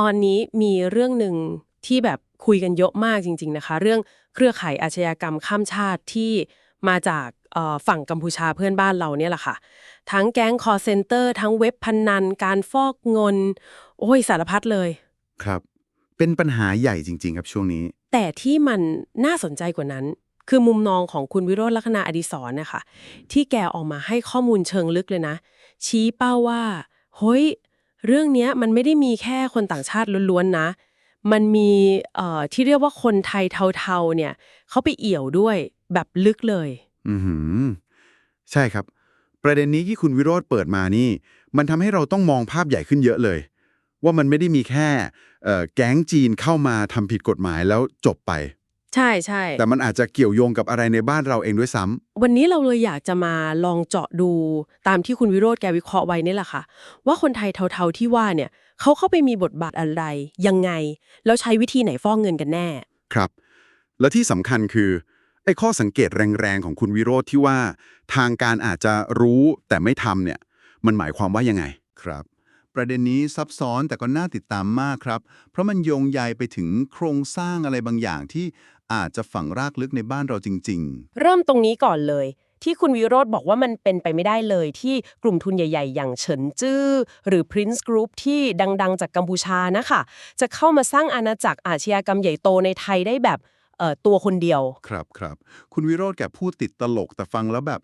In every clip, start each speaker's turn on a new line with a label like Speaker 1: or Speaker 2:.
Speaker 1: ตอนนี้มีเรื่องหนึ่งที่แบบคุยกันเยอะมากจริง ๆนะคะ เรื่องเครือข่ายอาชญากรรมข้ามชาติที่มาจากเอ่อฝั่งกัมพูชาเพื่อนบ้านเราเนี่ยแหละค่ะ ทั้งแก๊งคอร์เซนเตอร์ทั้งเว็บพนนัน การฟอกเงิน โอ้ยสารพัดเลย
Speaker 2: ครับ เป็นปัญหาใหญ่จริง ๆ ครับช่วงนี้
Speaker 1: แต่ที่มันน่าสนใจกว่านั้น คือมุมมองของคุณวิโรจน์ลักษณะอดิศรนะคะที่แกออกมาให้ข้อมูลเชิงลึกเลยนะ ชี้เป้าว่าเฮ้ย เรื่องเนี้ยมันไม่ได้มีแค่คนต่างชาติล้วนๆนะ มันมีเอ่อที่เรียกว่าคนไทยเทาๆเนี่ยเขาไปเอี่ยวด้วยแบบลึกเลย
Speaker 2: อือหือใช่ครับ ประเด็นนี้ที่คุณวิโรธเปิดมานี่ มันทำให้เราต้องมองภาพใหญ่ขึ้นเยอะเลย ว่ามันไม่ได้มีแค่เอ่อแก๊งจีนเข้ามาทำผิดกฎหมายแล้วจบไป
Speaker 1: ใช่ใช่
Speaker 2: แต่มันอาจจะเกี่ยวโยงกับอะไรในบ้านเราเองด้วยซ้ำ
Speaker 1: วันนี้เราเลยอยากจะมาลองเจาะดูตามที่คุณวิโรธแกวิเคราะห์ไว้นี่แหละค่ะ ว่าคนไทยเทาๆที่ว่าเนี่ยเขาเข้าไปมีบทบาทอะไร ยังไง แล้วใช้วิธีไหนฟ้องเงินกันแน่
Speaker 2: ครับ และที่สำคัญคือไอ้ข้อสังเกตแรงๆของคุณวิโรธที่ว่า ทางการอาจจะรู้แต่ไม่ทำเนี่ย มันหมายความว่ายังไง
Speaker 3: ครับ ประเด็นนี้ซับซ้อนแต่ก็น่าติดตามมากครับ เพราะมันโยงใยไปถึงโครงสร้างอะไรบางอย่างที่ อาจจะฝังรากลึกในบ้านเราจริง
Speaker 1: เริ่มตรงนี้ก่อนเลย ที่คุณวิโรธบอกว่ามันเป็นไปไม่ได้เลยที่กลุ่มทุนใหญ่ ๆ อย่างเฉินจื้อ หรือ Prince Group ที่ดัง ๆ จากกัมพูชานะคะ จะเข้ามาสร้างอาณาจักรอาชญากรรมใหญ่โตในไทยได้แบบเอ่อตัวคนเดียว
Speaker 3: ๆ ครับครับ คุณวิโรธแกพูดติดตลกแต่ฟังแล้วแบบ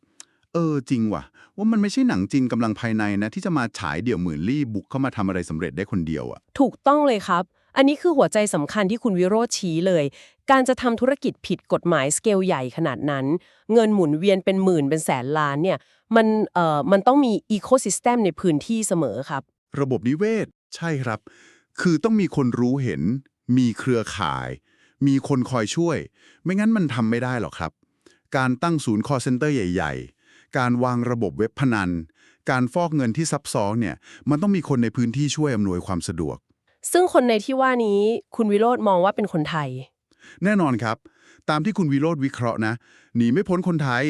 Speaker 3: เออจริงว่ะ ว่ามันไม่ใช่หนังจีนกำลังภายในนะ ที่จะมาฉายเดี่ยวหมื่นลี่บุกเข้ามาทำอะไรสำเร็จได้คนเดียวอะ
Speaker 1: ถูกต้องเลยครับ อันนี้คือหัวใจสำคัญที่คุณวิโรธชี้เลย การจะทำธุรกิจผิดกฎหมายสเกลใหญ่ขนาดนั้น เงินหมุนเวียนเป็นหมื่นเป็นแสนล้านเนี่ยมันเอ่อมันต้องมีอีโคซิสเต็มในพื้นที่เสมอครับ
Speaker 3: ระบบนิเวศ ใช่ครับ คือต้องมีคนรู้เห็น มีเครือข่าย มีคนคอยช่วย ไม่งั้นมันทำไม่ได้หรอกครับ การตั้งศูนย์คอเซ็นเตอร์ใหญ่ ๆ การวางระบบเว็บพนัน การฟอกเงินที่ซับซ้อนเนี่ย มันต้องมีคนในพื้นที่ช่วยอำนวยความสะดวก
Speaker 1: ซึ่งคนในที่ว่านี้คุณวิโรธมองว่าเป็นคนไทย
Speaker 3: แน่นอนครับ ตามที่คุณวิโรธวิเคราะห์นะ หนีไม่พ้นคนไทย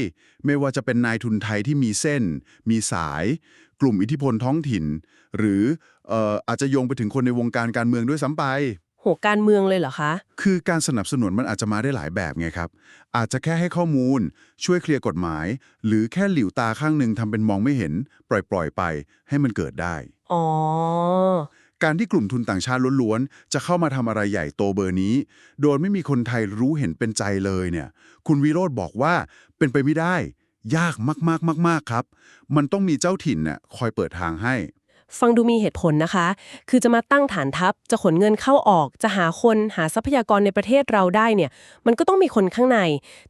Speaker 3: ไม่ว่าจะเป็นนายทุนไทยที่มีเส้น มีสาย กลุ่มอิทธิพลท้องถิ่น หรือเอ่ออาจจะโยงไปถึงคนในวงการการเมืองด้วยซ้ำไป
Speaker 1: โหการเมืองเลยเหรอคะ
Speaker 3: คือการสนับสนุนมันอาจจะมาได้หลายแบบไงครับ อาจจะแค่ให้ข้อมูล ช่วยเคลียร์กฎหมาย หรือแค่หลิวตาข้างหนึ่งทำเป็นมองไม่เห็น ปล่อยปล่อยๆไป ให้มันเกิดได้
Speaker 1: อ๋อ
Speaker 3: การที่กลุ่มทุนต่างชาติล้วนๆ จะเข้ามาทำอะไรใหญ่โตเบอร์นี้ โดยไม่มีคนไทยรู้เห็นเป็นใจเลยเนี่ย คุณวิโรธบอกว่าเป็นไปไม่ได้ ยากมากๆมากๆครับ มันต้องมีเจ้าถิ่นน่ะคอยเปิดทางให้
Speaker 1: ฟังดูมีเหตุผลนะคะ คือจะมาตั้งฐานทัพ จะขนเงินเข้าออก จะหาคนหาทรัพยากรในประเทศเราได้เนี่ย มันก็ต้องมีคนข้างใน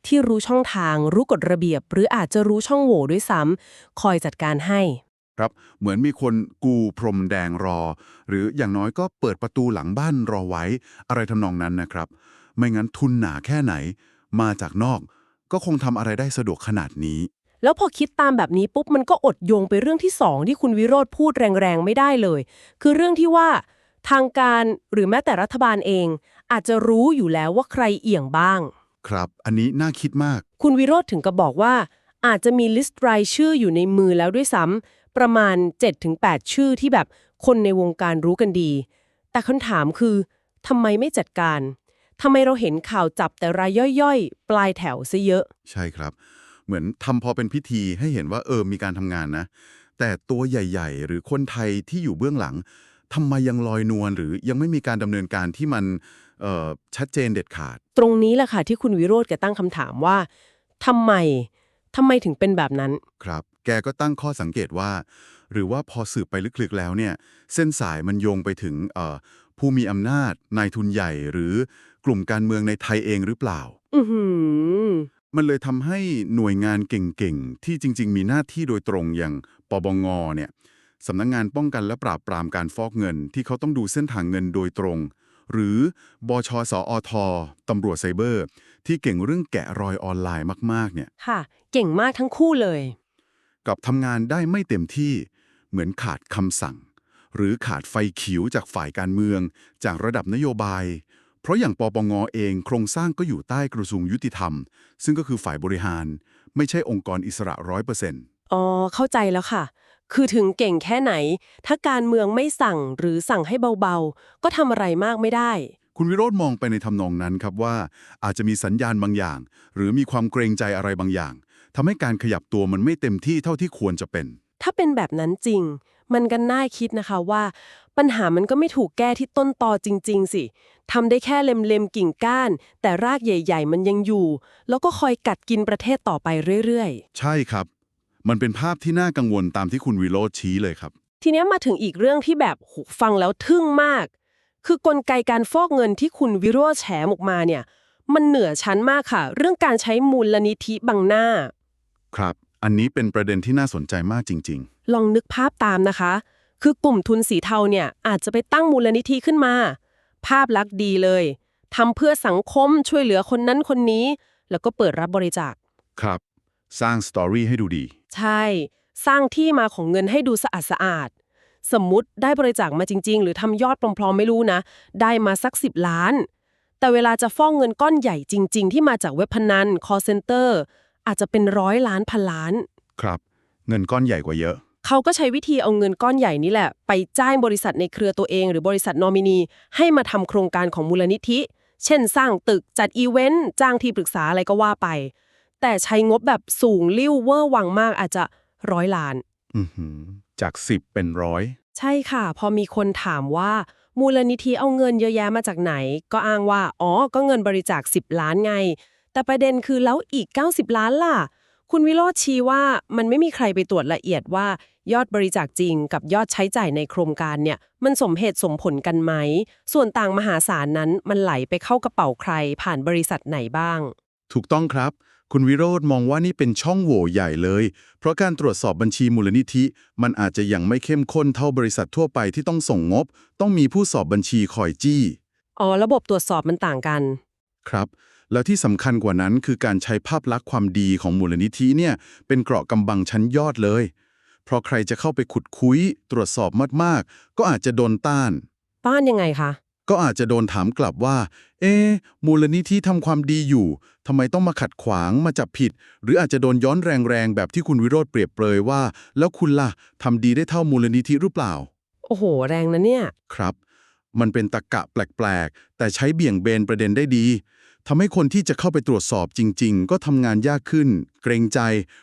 Speaker 1: ที่รู้ช่องทาง รู้กฎระเบียบ หรืออาจจะรู้ช่องโหว่ด้วยซ้ำคอยจัดการให้
Speaker 3: ครับ เหมือนมีคนกูพรมแดงรอ หรืออย่างน้อยก็เปิดประตูหลังบ้านรอไว้ อะไรทำนองนั้นนะครับ ไม่งั้นทุนหนาแค่ไหน มาจากนอก ก็คงทำอะไรได้สะดวกขนาดนี้
Speaker 1: แล้วพอคิดตามแบบนี้ปุ๊บมันก็อดโยงไปเรื่องที่สองที่คุณวิโรธพูดแรงๆไม่ได้เลย คือเรื่องที่ว่า ทางการหรือแม้แต่รัฐบาลเอง อาจจะรู้อยู่แล้วว่าใครเอี่ยงบ้าง
Speaker 3: ครับ อันนี้น่าคิดมาก
Speaker 1: คุณวิโรธถึงกับบอกว่า อาจจะมีลิสต์รายชื่ออยู่ในมือแล้วด้วยซ้ำ ประมาณ 7-8 ชื่อที่แบบคนในวงการรู้กันดี แต่คำถามคือทำไมไม่จัดการทำไมเราเห็นข่าวจับแต่รายย่อยๆ ปลายแถวซะเยอะ
Speaker 3: ใช่ครับ เหมือนทำพอเป็นพิธีให้เห็นว่าเออมีการทำงานนะ แต่ตัวใหญ่ๆ หรือคนไทยที่อยู่เบื้องหลังทำไมยังลอยนวลหรือยังไม่มีการดำเนินการที่มันเอ่อชัดเจนเด็ดขาด
Speaker 1: ตรงนี้แหละค่ะที่คุณวิโรธแกตั้งคำถามว่าทำไมทำไมถึงเป็นแบบนั้น
Speaker 3: ครับ แกก็ตั้งข้อสังเกตว่า หรือว่าพอสืบไปลึกๆแล้วเนี่ย เส้นสายมันโยงไปถึงเอ่อผู้มีอำนาจ นายทุนใหญ่หรือกลุ่มการเมืองในไทยเองหรือเปล่า
Speaker 1: อือหือ
Speaker 3: มันเลยทำให้หน่วยงานเก่งๆ ที่จริง ๆ มีหน้าที่โดยตรงอย่างปบงเนี่ยสำนักงงานป้องกันและปราบปรามการฟอกเงิน ที่เขาต้องดูเส้นทางเงินโดยตรง หรือบชสอทตำรวจไซเบอร์ ที่เก่งเรื่องแกะรอยออนไลน์มากๆเนี่ย
Speaker 1: ค่ะ เก่งมากทั้งคู่เลย
Speaker 3: กลับทำงานได้ไม่เต็มที่เหมือนขาดคำสั่ง หรือขาดไฟเขียวจากฝ่ายการเมือง จากระดับนโยบาย เพราะอย่างปปงเองโครงสร้างก็อยู่ใต้กระทรวงยุติธรรม ซึ่งก็คือฝ่ายบริหาร ไม่ใช่องค์กรอิสระร้อยเปอร์เซ็นต์
Speaker 1: อ๋อเข้าใจแล้วค่ะ คือถึงเก่งแค่ไหน ถ้าการเมืองไม่สั่งหรือสั่งให้เบาๆ ก็ทำอะไรมากไม่ได้
Speaker 3: คุณวิโรธมองไปในทำนองนั้นครับว่า อาจจะมีสัญญาณบางอย่าง หรือมีความเกรงใจอะไรบางอย่าง ทำให้การขยับตัวมันไม่เต็มที่เท่าที่ควรจะเป็น
Speaker 1: ถ้าเป็นแบบนั้นจริง มันก็น่าคิดนะคะว่า ปัญหามันก็ไม่ถูกแก้ที่ต้นตอจริง ๆ สิทำได้แค่เล็มๆกิ่งก้าน แต่รากใหญ่ ๆ มันยังอยู่ แล้วก็คอยกัดกินประเทศต่อไปเรื่อย
Speaker 3: ใช่ครับ มันเป็นภาพที่น่ากังวลตามที่คุณวิโรธชี้เลยครับ
Speaker 1: ๆทีเนี้ยมาถึงอีกเรื่องที่แบบโหฟังแล้วทึ่งมาก คือกลไกการฟอกเงินที่คุณวิโรจน์แฉออกมาเนี่ยมันเหนือชั้นมากค่ะ เรื่องการใช้มูลนิธิบังหน้า
Speaker 3: ครับ อันนี้เป็นประเด็นที่น่าสนใจมากจริง
Speaker 1: ลองนึกภาพตามนะคะ คือกลุ่มทุนสีเทาเนี่ยอาจจะไปตั้งมูลนิธิขึ้นมา ภาพลักษณ์ดีเลยทำเพื่อสังคมช่วยเหลือคนนั้นคนนี้ แล้วก็เปิดรับบริจาค
Speaker 3: ๆ ครับ สร้างสตอรี่ให้ดูดี
Speaker 1: ใช่ สร้างที่มาของเงินให้ดูสะอาดสะอาดสมมุติได้บริจาคมาจริง ๆ หรือทำยอดปลอมๆไม่รู้นะ ได้มาสัก 10 ล้าน แต่เวลาจะฟ้องเงินก้อนใหญ่จริง ๆ ที่มาจากเว็บพนัน call center อาจจะเป็นร้อยล้านพันล้าน
Speaker 3: ครับ เงินก้อนใหญ่กว่าเยอะ
Speaker 1: เขาก็ใช้วิธีเอาเงินก้อนใหญ่นี้แหละ ไปจ้างบริษัทในเครือตัวเอง หรือบริษัทนอมินี ให้มาทำโครงการของมูลนิธิ เช่น สร้างตึกจัดอีเวนต์จ้างที่ปรึกษาอะไรก็ว่าไป แต่ใช้งบแบบสูงลิ่วเวอร์วังมากอาจจะร้อยล้าน
Speaker 3: อือหือจาก 10 เป็นร้อย
Speaker 1: ใช่ค่ะ พอมีคนถามว่า มูลนิธิเอาเงินเยอะแยะมาจากไหน ก็อ้างว่า อ๋อ ก็เงินบริจาค 10 ล้านไง แต่ประเด็นคือแล้วอีก 90 ล้านล่ะ คุณวิโรธชี้ว่ามันไม่มีใครไปตรวจละเอียดว่า ยอดบริจาคจริงกับยอดใช้จ่ายในโครงการเนี่ย มันสมเหตุสมผลกันไหม ส่วนต่างมหาศาลนั้นมันไหลไปเข้ากระเป๋าใครผ่านบริษัทไหนบ้าง
Speaker 3: ถูกต้องครับ คุณวิโรธมองว่านี่เป็นช่องโหว่ใหญ่เลย เพราะการตรวจสอบบัญชีมูลนิธิ มันอาจจะยังไม่เข้มข้นเท่าบริษัททั่วไปที่ต้องส่งงบ ต้องมีผู้สอบบัญชีคอยจี้
Speaker 1: อ๋อระบบตรวจสอบมันต่างกัน
Speaker 3: ครับ แล้วที่สำคัญกว่านั้นคือการใช้ภาพลักษณ์ความดีของมูลนิธิเนี่ยเป็นเกราะกำบังชั้นยอดเลย เพราะใครจะเข้าไปขุดคุย ตรวจสอบมากๆ ก็อาจจะโดนต้าน
Speaker 1: ต้านยังไงคะ
Speaker 3: ก็อาจจะโดนถามกลับว่า เอะมูลนิธิทำความดีอยู่ทำไมต้องมาขัดขวางมาจับผิด หรืออาจจะโดนย้อนแรงๆแบบที่คุณวิโรธเปรียบเปรยว่า แล้วคุณล่ะทำดีได้เท่ามูลนิธิหรือเปล่า
Speaker 1: โอ้โห แรงนะเนี่ย
Speaker 3: ครับ มันเป็นตะกะแปลกๆ แต่ใช้เบี่ยงเบนประเด็นได้ดี ทำให้คนที่จะเข้าไปตรวจสอบจริง ๆ ก็ทำงานยากขึ้น เกรงใจ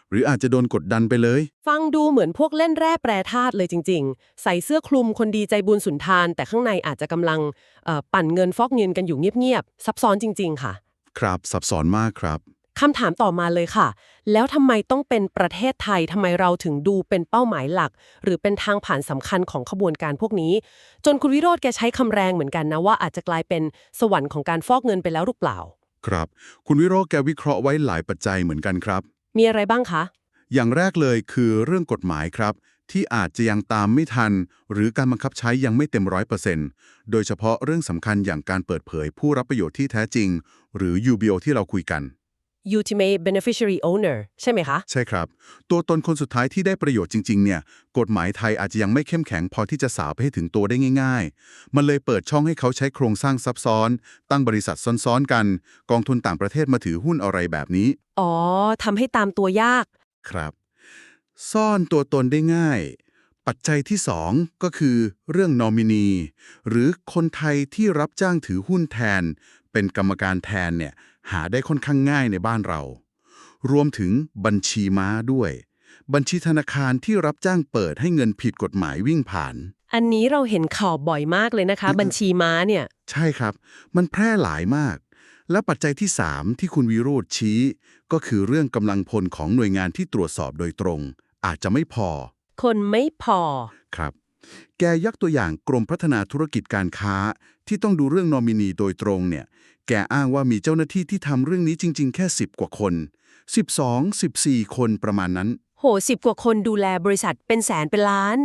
Speaker 3: หรืออาจจะโดนกดดันไปเลย
Speaker 1: ฟังดูเหมือนพวกเล่นแร่แปรธาตุเลยจริง ๆ ใส่เสื้อคลุมคนดีใจบุญสุนทาน แต่ข้างในอาจจะกำลังเอ่อปั่นเงินฟอกเงินกันอยู่เงียบ ๆ ซับซ้อนจริง ๆ ค่ะ
Speaker 3: ครับซับซ้อนมากครับ
Speaker 1: คำถามต่อมาเลยค่ะ แล้วทำไมต้องเป็นประเทศไทยทำไมเราถึงดูเป็นเป้าหมายหลัก หรือเป็นทางผ่านสำคัญของขบวนการพวกนี้ จนคุณวิโรธแกใช้คำแรงเหมือนกันนะว่าอาจจะกลายเป็นสวรรค์ของการฟอกเงินไปแล้วหรือเปล่า
Speaker 3: ครับ คุณวิโรจน์แกวิเคราะห์ไว้หลายปัจจัยเหมือนกันครับ
Speaker 1: มีอะไรบ้างคะ
Speaker 3: อย่างแรกเลยคือเรื่องกฎหมายครับ ที่อาจจะยังตามไม่ทัน หรือการบังคับใช้ยังไม่เต็มร้อยเปอร์เซ็นต์โดยเฉพาะเรื่องสำคัญอย่างการเปิดเผยผู้รับประโยชน์ที่แท้จริง หรือ UBO ที่เราคุยกัน
Speaker 1: ultimate beneficiary owner ใช่ไหมคะ
Speaker 3: ใช่ครับ ตัวตนคนสุดท้ายที่ได้ประโยชน์จริงๆเนี่ยกฎหมายไทยอาจจะยังไม่เข้มแข็งพอที่จะสาวไปให้ถึงตัวได้ง่าย ๆ มันเลยเปิดช่องให้เขาใช้โครงสร้างซับซ้อน ตั้งบริษัทซ้อนๆกัน กองทุนต่างประเทศมาถือหุ้นอะไรแบบนี้
Speaker 1: อ๋อทำให้ตามตัวยาก
Speaker 3: ครับ ซ่อนตัวตนได้ง่าย ปัจจัยที่ 2 ก็คือเรื่องนอมินี หรือคนไทยที่รับจ้างถือหุ้นแทน เป็นกรรมการแทนเนี่ย หาได้ค่อนข้างง่ายในบ้านเรา รวมถึงบัญชีม้าด้วย บัญชีธนาคารที่รับจ้างเปิดให้เงินผิดกฎหมายวิ่งผ่าน
Speaker 1: อันนี้เราเห็นข่าวบ่อยมากเลยนะคะ บัญชีม้าเนี่ย
Speaker 3: ใช่ครับ มันแพร่หลายมาก และปัจจัยที่ 3 ที่คุณวิโรธชี้ ก็คือเรื่องกำลังพลของหน่วยงานที่ตรวจสอบโดยตรง อาจจะไม่พอ
Speaker 1: คนไม่พอ
Speaker 3: ครับ แกยักตัวอย่างกรมพัฒนาธุรกิจการค้า ที่ต้องดูเรื่องนอมินีโดยตรงเนี่ย แกอ้างว่ามีเจ้าหน้าที่ที่ทำเรื่องนี้จริง ๆ แค่ 10 กว่าคน 12 14 คนประมาณนั้น
Speaker 1: โหสิบกว่าคนดูแลบริษัทเป็นแสนเป็นล้าน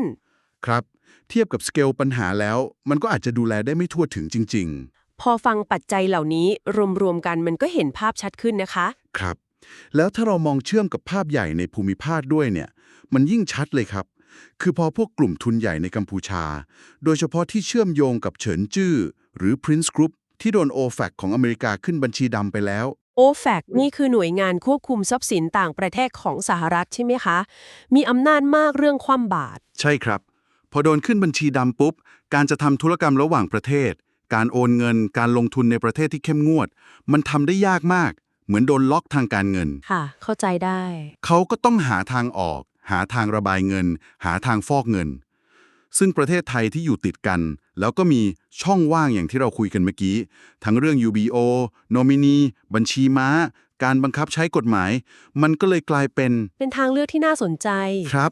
Speaker 3: ครับ เทียบกับสเกลปัญหาแล้ว มันก็อาจจะดูแลได้ไม่ทั่วถึงจริง
Speaker 1: พอฟังปัจจัยเหล่านี้รวมๆกันมันก็เห็นภาพชัดขึ้นนะคะ
Speaker 3: ๆ ครับ แล้วถ้าเรามองเชื่อมกับภาพใหญ่ในภูมิภาคด้วยเนี่ย มันยิ่งชัดเลยครับ คือพอพวกกลุ่มทุนใหญ่ในกัมพูชา โดยเฉพาะที่เชื่อมโยงกับเฉินจื้อ หรือ Prince Group ที่โดน OFAC ของอเมริกาขึ้นบัญชีดำไปแล้ว
Speaker 1: OFAC นี่คือหน่วยงานควบคุมทรัพย์สินต่างประเทศของสหรัฐใช่ไหมคะ มีอำนาจมากเรื่องความบาตร
Speaker 3: ใช่ครับ พอโดนขึ้นบัญชีดำปุ๊บ การจะทำธุรกรรมระหว่างประเทศ การโอนเงิน การลงทุนในประเทศที่เข้มงวด มันทำได้ยากมาก เหมือนโดนล็อกทางการเงิน
Speaker 1: ค่ะ เข้าใจได้
Speaker 3: เขาก็ต้องหาทางออก หาทางระบายเงิน หาทางฟอกเงิน ซึ่งประเทศไทยที่อยู่ติดกัน แล้วก็มีช่องว่างอย่างที่เราคุยกันเมื่อกี้ ทั้งเรื่อง UBO โนมินี บัญชีม้า การบังคับใช้กฎหมาย มันก็เลยกลายเป็น
Speaker 1: เป็นทางเลือกที่น่าสนใจ
Speaker 3: ครับ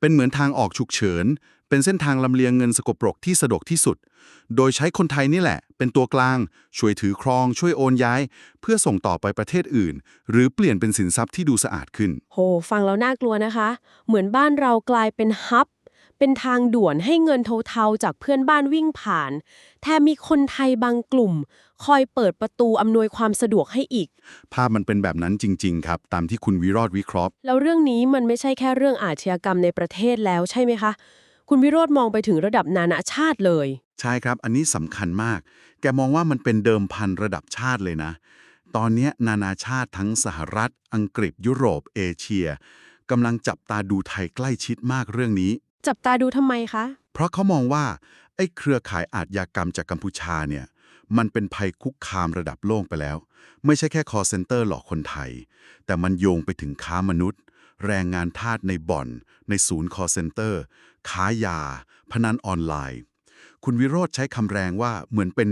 Speaker 3: เป็นเหมือนทางออกฉุกเฉิน เป็นเส้นทางลำเลียงเงินสกปรกที่สะดวกที่สุด โดยใช้คนไทยนี่แหละ เป็นตัวกลาง ช่วยถือครอง ช่วยโอนย้าย เพื่อส่งต่อไปประเทศอื่น หรือเปลี่ยนเป็นสินทรัพย์ที่ดูสะอาดขึ้น
Speaker 1: โห ฟังแล้วน่ากลัวนะคะ เหมือนบ้านเรากลายเป็นฮับ เป็นทางด่วนให้เงินเทาๆจากเพื่อนบ้านวิ่งผ่าน แถมมีคนไทยบางกลุ่ม คอยเปิดประตูอำนวยความสะดวกให้อีก
Speaker 3: ภาพมันเป็นแบบนั้นจริง ๆ ครับ ตามที่คุณวิโรธวิเคราะห์
Speaker 1: แล้วเรื่องนี้มันไม่ใช่แค่เรื่องอาชญากรรมในประเทศแล้วใช่ไหมคะ คุณวิโรธมองไปถึงระดับนานาชาติเลย
Speaker 3: ใช่ครับ อันนี้สำคัญมาก แกมองว่ามันเป็นเดิมพันระดับชาติเลยนะ ตอนเนี้ยนานาชาติทั้งสหรัฐ อังกฤษ ยุโรป เอเชียกำลังจับตาดูไทยใกล้ชิดมากเรื่องนี้
Speaker 1: จับตาดูทำไมคะ
Speaker 3: เพราะเขามองว่าไอ้เครือข่ายอาชญากรรมจากกัมพูชาเนี่ยมันเป็นภัยคุกคามระดับโลกไปแล้ว ไม่ใช่แค่คอเซ c นเตอร์หลอกคนไทย แต่มันโยงไปถึงค้ามนุษย์ แรงงานทาสในบ่อน ในศูนย์คอเซ c นเตอร์ ค้ายา พนันออนไลน์ คุณวิโรธใช้คำแรงว่าเหมือนเป็น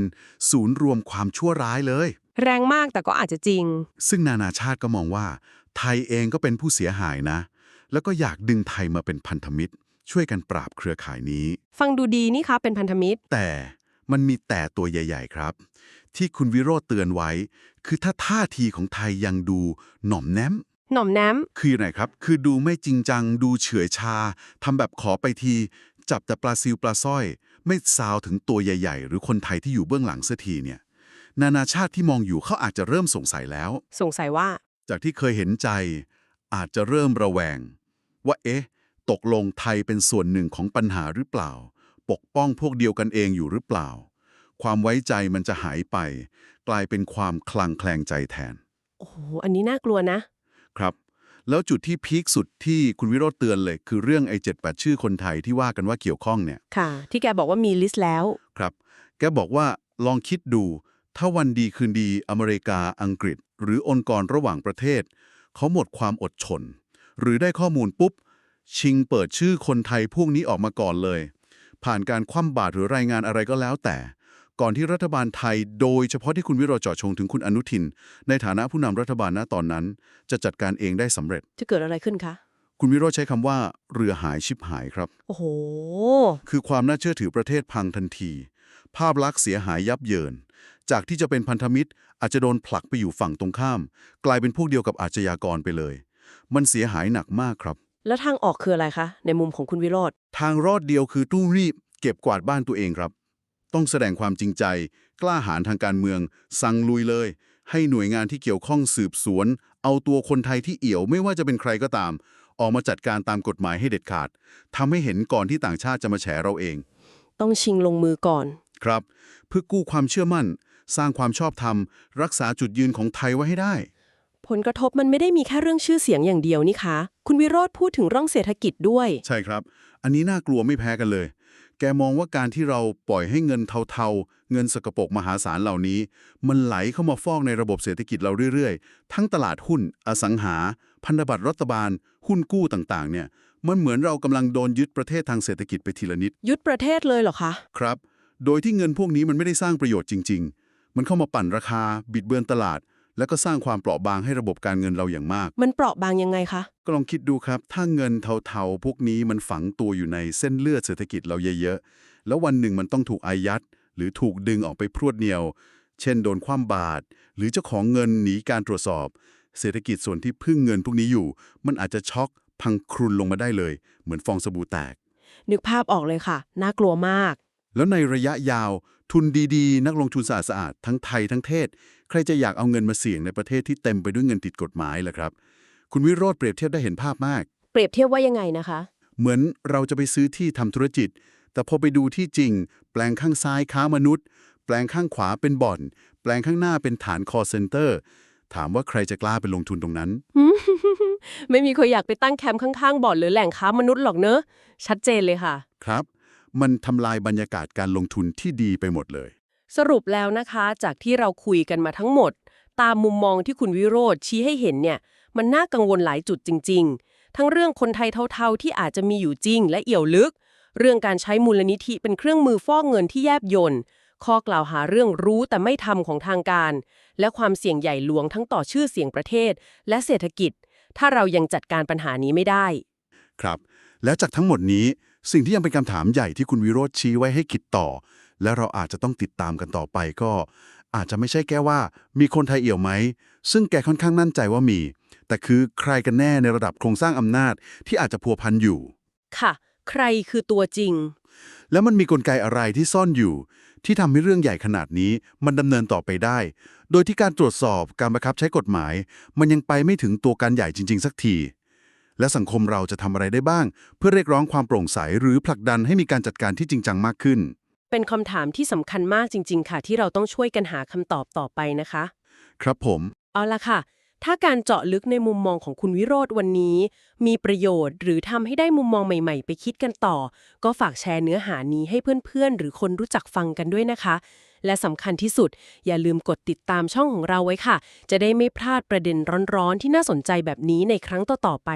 Speaker 3: ศูนย์รวมความชั่วร้ายเลย
Speaker 1: แรงมากแต่ก็อาจจะจริง
Speaker 3: ซึ่งนานาชาติก็มองว่า ไทยเองก็เป็นผู้เสียหายนะ แล้วก็อยากดึงไทยมาเป็นพันธมิตร ช่วยกันปราบเครือข่ายนี้
Speaker 1: ฟังดูดีนี่คะเป็นพันธมิตร
Speaker 3: แต่มันมีแต่ตัวใหญ่ ๆ ครับ ที่คุณวิโรธเตือนไว้ คือถ้าท่าทีของไทยยังดูหน่อมแนม
Speaker 1: หน่อมแนม
Speaker 3: คือไหนครับ คือดูไม่จริงจัง ดูเฉื่อยชา ทำแบบขอไปที จับแต่ปลาซิวปลาสร้อย ไม่ซาวถึงตัวใหญ่ ๆ หรือคนไทยที่อยู่เบื้องหลังเสียทีเนี่ย นานาชาติที่มองอยู่เขาอาจจะเริ่มสงสัยแล้ว
Speaker 1: สงสัยว่า
Speaker 3: จากที่เคยเห็นใจ อาจจะเริ่มระแวง ว่าเอ๊ะ ตกลงไทยเป็นส่วนหนึ่งของปัญหาหรือเปล่า ปกป้องพวกเดียวกันเองอยู่หรือเปล่า ความไว้ใจมันจะหายไป กลายเป็นความคลังแคลงใจแทน
Speaker 1: โอ้โห อันนี้น่ากลัวนะ
Speaker 3: ครับ แล้วจุดที่พีคสุดที่คุณวิโรธเตือนเลย คือเรื่องไอ้เจ็ดแปดชื่อคนไทยที่ว่ากันว่าเกี่ยวข้องเนี่ย
Speaker 1: ค่ะ ที่แกบอกว่ามีลิสต์แล้ว
Speaker 3: ครับ แกบอกว่าลองคิดดู ถ้าวันดีคืนดีอเมริกาอังกฤษ หรือองค์กรระหว่างประเทศ เขาหมดความอดทนหรือได้ข้อมูลปุ๊บ ชิงเปิดชื่อคนไทยพวกนี้ออกมาก่อนเลย ผ่านการคว่ำบาตรหรือรายงานอะไรก็แล้วแต่ ก่อนที่รัฐบาลไทย โดยเฉพาะที่คุณวิโรจน์เจาะชงถึงคุณอนุทิน ในฐานะผู้นำรัฐบาลณตอนนั้น จะจัดการเองได้สำเร็จ
Speaker 1: จะเกิดอะไรขึ้นคะ
Speaker 3: คุณวิโรจน์ใช้คำว่า เรือหายชิบหายครับ
Speaker 1: โอ้โห
Speaker 3: คือความน่าเชื่อถือประเทศพังทันที ภาพลักษณ์เสียหายยับเยิน จากที่จะเป็นพันธมิตร อาจจะโดนผลักไปอยู่ฝั่งตรงข้าม กลายเป็นพวกเดียวกับอาชญากรไปเลย มันเสียหายหนักมากครับ
Speaker 1: แล้วทางออกคืออะไรคะ ในมุมของคุณวิโรธ
Speaker 3: ทางรอดเดียวคือตู้รีบเก็บกวาดบ้านตัวเองครับ ต้องแสดงความจริงใจ กล้าหาญทางการเมือง สั่งลุยเลย ให้หน่วยงานที่เกี่ยวข้องสืบสวน เอาตัวคนไทยที่เอี่ยวไม่ว่าจะเป็นใครก็ตาม ออกมาจัดการตามกฎหมายให้เด็ดขาดทำให้เห็นก่อนที่ต่างชาติจะมาแฉเราเอง
Speaker 1: ต้องชิงลงมือก่อน
Speaker 3: ครับ เพื่อกู้ความเชื่อมั่น สร้างความชอบธรรม รักษาจุดยืนของไทยไว้ให้ได้
Speaker 1: ผลกระทบมันไม่ได้มีแค่เรื่องชื่อเสียงอย่างเดียวนี่คะ คุณวิโรธพูดถึงเร่องเศรษฐกิจด้วย
Speaker 3: ใช่ครับ อันนี้น่ากลัวไม่แพ้กันเลย แกมองว่าการที่เราปล่อยให้เงินเทาๆ เงินสกปรกมหาศาลเหล่านี้ มันไหลเข้ามาฟอกในระบบเศรษฐกิจเราเรื่อยๆ ทั้งตลาดหุ้น อสังหา พันธบัตรรัฐบาล หุ้นกู้ต่างๆ เนี่ย มันเหมือนเรากำลังโดนยึดประเทศทางเศรษฐกิจไปทีละนิด
Speaker 1: ยึดประเทศเลยเหรอคะ
Speaker 3: ครับ โดยที่เงินพวกนี้มันไม่ได้สร้างประโยชน์จริง ๆ มันเข้ามาปั่นราคา บิดเบือนตลาด แล้วก็สร้างความเปราะบางให้ระบบการเงินเราอย่างมาก
Speaker 1: มันเปราะบางยังไงคะ
Speaker 3: ก็ลองคิดดูครับ ถ้าเงินเทาๆ พวกนี้มันฝังตัวอยู่ในเส้นเลือดเศรษฐกิจเราเยอะๆ แล้ววันหนึ่งมันต้องถูกอายัด หรือถูกดึงออกไปพรวดเหนียว เช่นโดนคว่ำบาตร หรือเจ้าของเงินหนีการตรวจสอบ เศรษฐกิจส่วนที่พึ่งเงินพวกนี้อยู่ มันอาจจะช็อกพังครุนลงมาได้เลย เหมือนฟองสบู่แตก
Speaker 1: นึกภาพออกเลยค่ะ น่ากลัวมาก
Speaker 3: แล้วในระยะยาว ทุนดีๆ นักลงทุนสะอาดๆทั้งไทยทั้งเทศ ใครจะอยากเอาเงินมาเสี่ยงในประเทศที่เต็มไปด้วยเงินติดกฎหมายล่ะครับ คุณวิโรธเปรียบเทียบได้เห็นภาพมาก
Speaker 1: เปรียบเทียบว่ายังไงนะคะ
Speaker 3: เหมือนเราจะไปซื้อที่ทำธุรกิจ แต่พอไปดูที่จริง แปลงข้างซ้ายค้ามนุษย์ แปลงข้างขวาเป็นบ่อน แปลงข้างหน้าเป็นฐานคอเซ็นเตอร์ถามว่าใครจะกล้าไปลงทุนตรงนั้น
Speaker 1: ไม่มีใครอยากไปตั้งแคมป์ข้างๆบ่อนหรือแหล่งค้ามนุษย์หรอกเนอะ ชัดเจนเลยค่ะ
Speaker 3: ครับ มันทำลายบรรยากาศการลงทุนที่ดีไปหมดเลย
Speaker 1: สรุปแล้วนะคะจากที่เราคุยกันมาทั้งหมด ตามมุมมองที่คุณวิโรธชี้ให้เห็นเนี่ย มันน่ากังวลหลายจุดจริง ๆ ทั้งเรื่องคนไทยเทาๆที่อาจจะมีอยู่จริง และเอี่ยวลึก เรื่องการใช้มูลนิธิเป็นเครื่องมือฟอกเงินที่แยบยลข้อกล่าวหาเรื่องรู้แต่ไม่ทำของทางการ และความเสี่ยงใหญ่หลวงทั้งต่อชื่อเสียงประเทศ และเศรษฐกิจ ถ้าเรายังจัดการปัญหานี้ไม่ได้
Speaker 3: ครับ แล้วจากทั้งหมดนี้ สิ่งที่ยังเป็นคำถามใหญ่ที่คุณวิโรธชี้ไว้ให้คิดต่อ และเราอาจจะต้องติดตามกันต่อไปก็ อาจจะไม่ใช่แค่ว่า มีคนไทยเอี่ยวไหม ซึ่งแกค่อนข้างมั่นใจว่ามี แต่คือใครกันแน่ในระดับโครงสร้างอำนาจที่อาจจะพัวพันอยู่
Speaker 1: ค่ะ ใครคือตัวจริง
Speaker 3: แล้วมันมีกลไกอะไรที่ซ่อนอยู่ ที่ทำให้เรื่องใหญ่ขนาดนี้มันดำเนินต่อไปได้ โดยที่การตรวจสอบการบังคับใช้กฎหมาย มันยังไปไม่ถึงตัวการใหญ่จริง ๆ สักที และสังคมเราจะทำอะไรได้บ้าง เพื่อเรียกร้องความโปร่งใสหรือผลักดันให้มีการจัดการที่จริงจังมากขึ้น
Speaker 1: เป็นคำถามที่สำคัญมากจริง ๆ ค่ะ ที่เราต้องช่วยกันหาคำตอบต่อไปนะคะ
Speaker 3: ครับผม
Speaker 1: เอาละค่ะ ถ้าการเจาะลึกในมุมมองของคุณวิโรธวันนี้ มีประโยชน์หรือทำให้ได้มุมมองใหม่ ๆ ไปคิดกันต่อ ก็ฝากแชร์เนื้อหานี้ให้เพื่อนๆ หรือคนรู้จักฟังกันด้วยนะคะและสำคัญที่สุด อย่าลืมกดติดตามช่องของเราไว้ค่ะ จะได้ไม่พลาดประเด็นร้อนๆ ที่น่าสนใจแบบนี้ในครั้งต่อๆไป